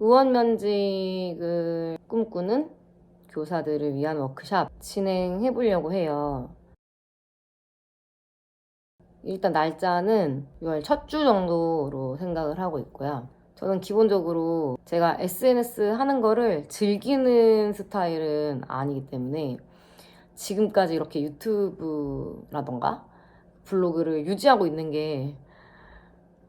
의원 면직을 꿈꾸는 교사들을 위한 워크샵 진행해 보려고 해요. 일단 날짜는 6월 첫 주 정도로 생각을 하고 있고요. 저는 기본적으로 제가 SNS 하는 거를 즐기는 스타일은 아니기 때문에 지금까지 이렇게 유튜브라던가 블로그를 유지하고 있는 게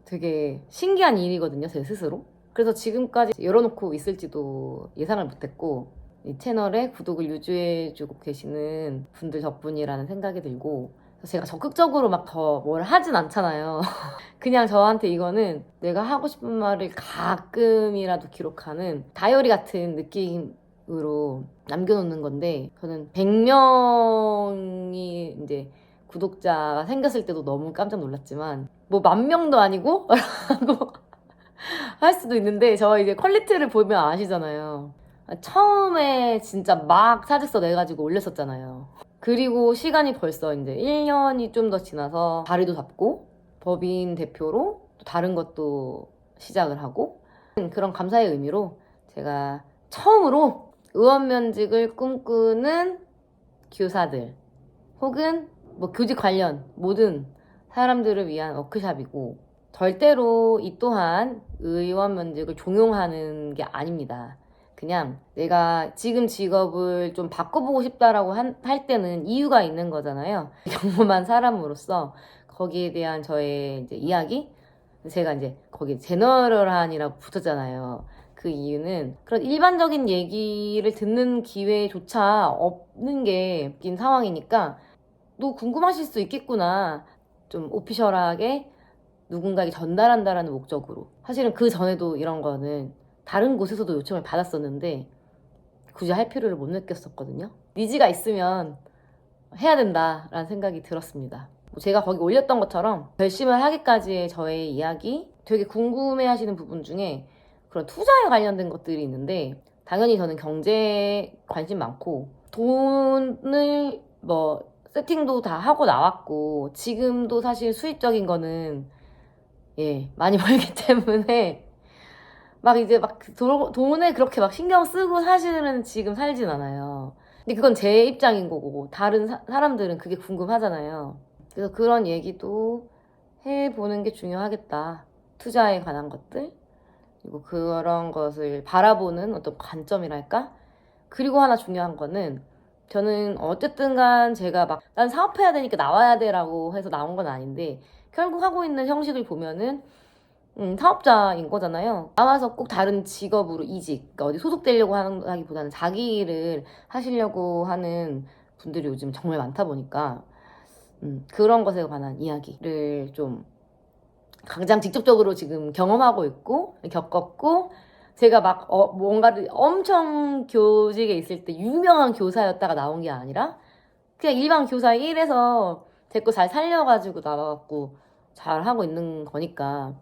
되게 신기한 일이거든요, 제 스스로. 그래서 지금까지 열어놓고 있을지도 예상을 못했고, 이 채널에 구독을 유지해주고 계시는 분들 덕분이라는 생각이 들고, 제가 적극적으로 막 더 뭘 하진 않잖아요. 그냥 저한테 이거는 내가 하고 싶은 말을 가끔이라도 기록하는 다이어리 같은 느낌으로 남겨놓는 건데, 저는 100명이 이제 구독자가 생겼을 때도 너무 깜짝 놀랐지만, 뭐 만 명도 아니고? 라고 할 수도 있는데, 저 이제 퀄리티를 보면 아시잖아요. 처음에 진짜 막 사직서 내가지고 올렸었잖아요. 그리고 시간이 벌써 이제 1년이 좀 더 지나서 자리도 잡고, 법인 대표로 또 다른 것도 시작을 하고, 그런 감사의 의미로 제가 처음으로 의원 면직을 꿈꾸는 교사들, 혹은 뭐 교직 관련 모든 사람들을 위한 워크샵이고 절대로 이 또한 의원 면직을 종용하는 게 아닙니다. 그냥 내가 지금 직업을 좀 바꿔보고 싶다라고 한- 할 때는 이유가 있는 거잖아요. 경험한 사람으로서 거기에 대한 저의 이제 이야기 제가 이제 거기 제너럴한이라고 붙었잖아요. 그 이유는 그런 일반적인 얘기를 듣는 기회조차 없는 게 웃긴 상황이니까 또 궁금하실 수 있겠구나. 좀 오피셜하게 누군가에게 전달한다라는 목적으로. 사실은 그 전에도 이런 거는 다른 곳에서도 요청을 받았었는데 굳이 할 필요를 못 느꼈었거든요. 니즈가 있으면 해야 된다라는 생각이 들었습니다. 뭐 제가 거기 올렸던 것처럼 결심을 하기까지의 저의 이야기 되게 궁금해 하시는 부분 중에 그런 투자에 관련된 것들이 있는데 당연히 저는 경제에 관심 많고 돈을 뭐 세팅도 다 하고 나왔고 지금도 사실 수입적인 거는 예 많이 벌기 때문에 막 이제 막 도- 돈에 그렇게 막 신경 쓰고 사실은 지금 살진 않아요. 근데 그건 제 입장인 거고 다른 사, 사람들은 그게 궁금하잖아요. 그래서 그런 얘기도 해보는 게 중요하겠다. 투자에 관한 것들 그리고 그런 것을 바라보는 어떤 관점이랄까? 그리고 하나 중요한 거는 저는 어쨌든 간 제가 막 난 사업해야 되니까 나와야 돼라고 해서 나온 건 아닌데 결국 하고 있는 형식을 보면은 음, 사업자인 거잖아요. 나와서 꼭 다른 직업으로 이직, 그러니까 어디 소속되려고 하기보다는 자기 일을 하시려고 하는 분들이 요즘 정말 많다 보니까 음, 그런 것에 관한 이야기를 좀 가장 직접적으로 지금 경험하고 있고 겪었고 제가 막 어, 뭔가를 엄청 교직에 있을 때 유명한 교사였다가 나온 게 아니라 그냥 일반 교사 1에서 제 거 잘 살려가지고 나와갖고 잘 하고 있는 거니까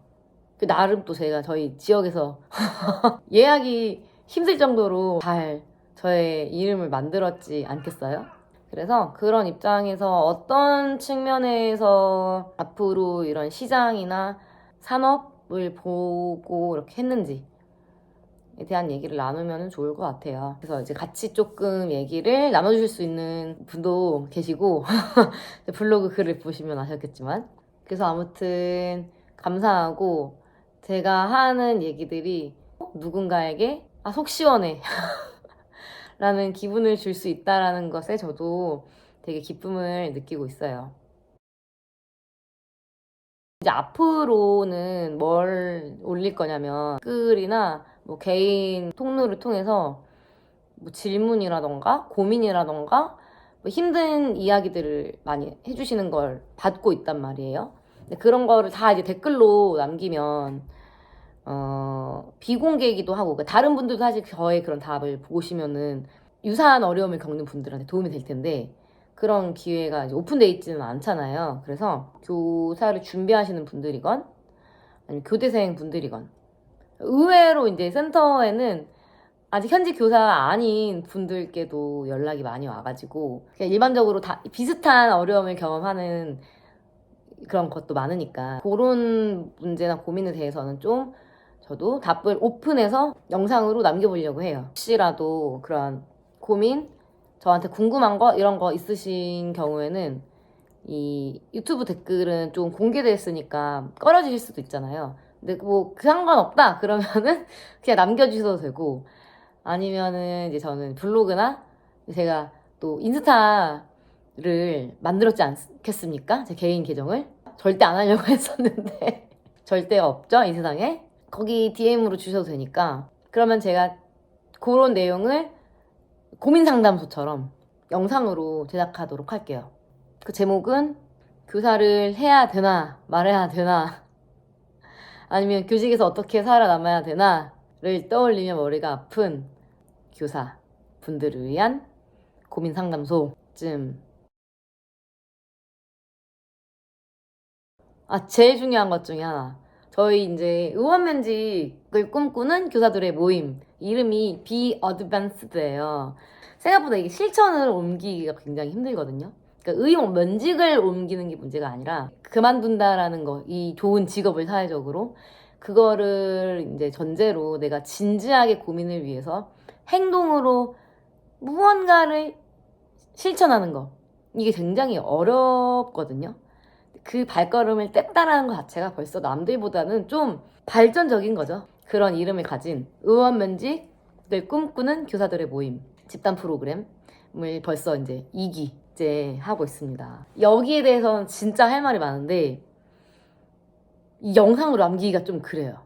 그 나름 또 제가 저희 지역에서 예약이 힘들 정도로 잘 저의 이름을 만들었지 않겠어요? 그래서 그런 입장에서 어떤 측면에서 앞으로 이런 시장이나 산업을 보고 이렇게 했는지에 대한 얘기를 나누면 좋을 것 같아요. 그래서 이제 같이 조금 얘기를 나눠주실 수 있는 분도 계시고 블로그 글을 보시면 아셨겠지만 그래서 아무튼 감사하고 제가 하는 얘기들이 누군가에게 아 속 시원해 라는 기분을 줄 수 있다라는 것에 저도 되게 기쁨을 느끼고 있어요. 이제 앞으로는 뭘 올릴 거냐면 글이나 뭐 개인 통로를 통해서 뭐 질문이라던가 고민이라던가 뭐 힘든 이야기들을 많이 해주시는 걸 받고 있단 말이에요. 근데 그런 거를 다 이제 댓글로 남기면 어, 비공개이기도 하고 그러니까 다른 분들도 사실 저의 그런 답을 보시면은 유사한 어려움을 겪는 분들한테 도움이 될 텐데 그런 기회가 오픈돼 있지는 않잖아요. 그래서 교사를 준비하시는 분들이건 아니면 교대생 분들이건 의외로 이제 센터에는 아직 현직 교사가 아닌 분들께도 연락이 많이 와가지고 그냥 일반적으로 다 비슷한 어려움을 경험하는 그런 것도 많으니까 그런 문제나 고민에 대해서는 좀 저도 답을 오픈해서 영상으로 남겨보려고 해요. 혹시라도 그런 고민, 저한테 궁금한 거 이런 거 있으신 경우에는 이 유튜브 댓글은 좀 공개됐으니까 꺼려지실 수도 있잖아요. 근데 뭐 그 상관없다 그러면은 그냥 남겨주셔도 되고 아니면은 이제 저는 블로그나 제가 또 인스타를 만들었지 않겠습니까? 제 개인 계정을 절대 안 하려고 했었는데 절대 없죠 이 세상에 거기 DM으로 주셔도 되니까 그러면 제가 그런 내용을 고민 상담소처럼 영상으로 제작하도록 할게요. 그 제목은 교사를 해야 되나 말해야 되나 아니면 교직에서 어떻게 살아남아야 되나를 떠올리며 머리가 아픈 교사 분들을 위한 고민 상담소쯤 아 제일 중요한 것 중에 하나 저희 이제 의원 면직을 꿈꾸는 교사들의 모임 이름이 Be Advanced예요. 생각보다 이게 실천을 옮기기가 굉장히 힘들거든요. 그러니까 의원 면직을 옮기는 게 문제가 아니라 그만둔다라는 거, 이 좋은 직업을 사회적으로 그거를 이제 전제로 내가 진지하게 고민을 위해서 행동으로 무언가를 실천하는 거 이게 굉장히 어렵거든요. 그 발걸음을 뗐다라는 것 자체가 벌써 남들보다는 좀 발전적인 거죠. 그런 이름을 가진 의원 면직을 꿈꾸는 교사들의 모임 집단 프로그램을 벌써 이제 2기 째 하고 있습니다. 여기에 대해서는 진짜 할 말이 많은데 이 영상으로 남기기가 좀 그래요.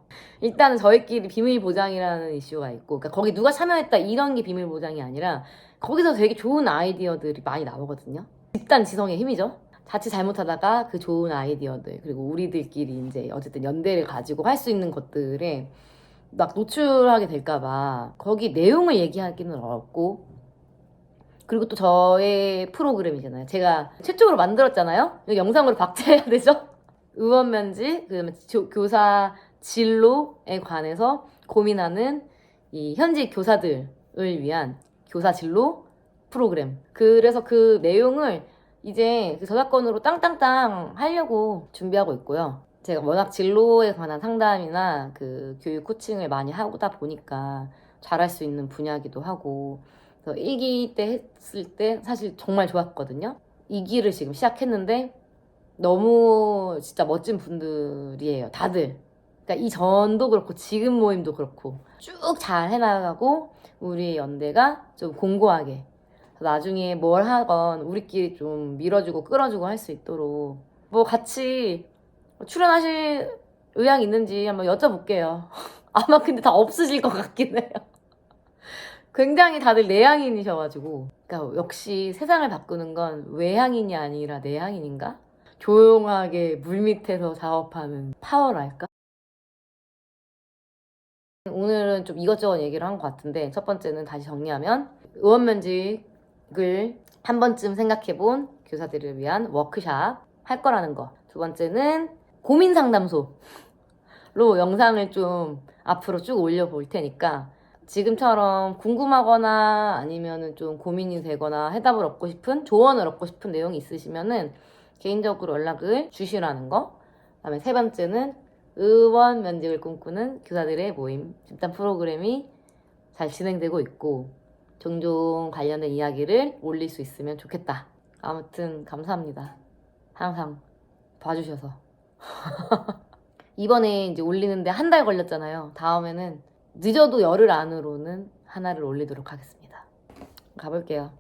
일단은 저희끼리 비밀 보장이라는 이슈가 있고, 그러니까 거기 누가 참여했다 이런 게 비밀 보장이 아니라 거기서 되게 좋은 아이디어들이 많이 나오거든요. 집단 지성의 힘이죠. 자칫 잘못하다가 그 좋은 아이디어들 그리고 우리들끼리 이제 어쨌든 연대를 가지고 할 수 있는 것들에 막 노출하게 될까봐 거기 내용을 얘기하기는 어렵고 그리고 또 저의 프로그램이잖아요. 제가 최초로 만들었잖아요. 영상으로 박제해야 되죠? 의원 면직, 그다음에 조- 교사 진로에 관해서 고민하는 이 현직 교사들을 위한 교사 진로 프로그램. 그래서 그 내용을 이제 그 저작권으로 땅땅땅 하려고 준비하고 있고요. 제가 워낙 진로에 관한 상담이나 그 교육 코칭을 많이 하다 보니까 잘할 수 있는 분야기도 하고 그래서 1기 때 했을 때 사실 정말 좋았거든요. 2기를 지금 시작했는데 너무 진짜 멋진 분들이에요. 다들. 그러니까 이 전도 그렇고 지금 모임도 그렇고 쭉 잘 해나가고 우리 연대가 좀 공고하게 나중에 뭘 하건 우리끼리 좀 밀어주고 끌어주고 할 수 있도록 뭐 같이 출연하실 의향 있는지 한번 여쭤볼게요. 아마 근데 다 없으실 것 같긴 해요. 굉장히 다들 내향인이셔가지고 그러니까 역시 세상을 바꾸는 건 외향인이 아니라 내향인인가? 조용하게 물밑에서 작업하는 파워랄까? 오늘은 좀 이것저것 얘기를 한 것 같은데 첫 번째는 다시 정리하면 의원 면직을 한 번쯤 생각해본 교사들을 위한 워크샵 할 거라는 거. 두 번째는 고민 상담소로 영상을 좀 앞으로 쭉 올려볼 테니까 지금처럼 궁금하거나 아니면은 좀 고민이 되거나 해답을 얻고 싶은 조언을 얻고 싶은 내용이 있으시면은 개인적으로 연락을 주시라는 거. 그다음에 세 번째는 의원 면직을 꿈꾸는 교사들의 모임 집단 프로그램이 잘 진행되고 있고 종종 관련된 이야기를 올릴 수 있으면 좋겠다. 아무튼 감사합니다. 항상 봐주셔서. 이번에 이제 올리는데 한 달 걸렸잖아요. 다음에는 늦어도 열흘 안으로는 하나를 올리도록 하겠습니다. 가볼게요.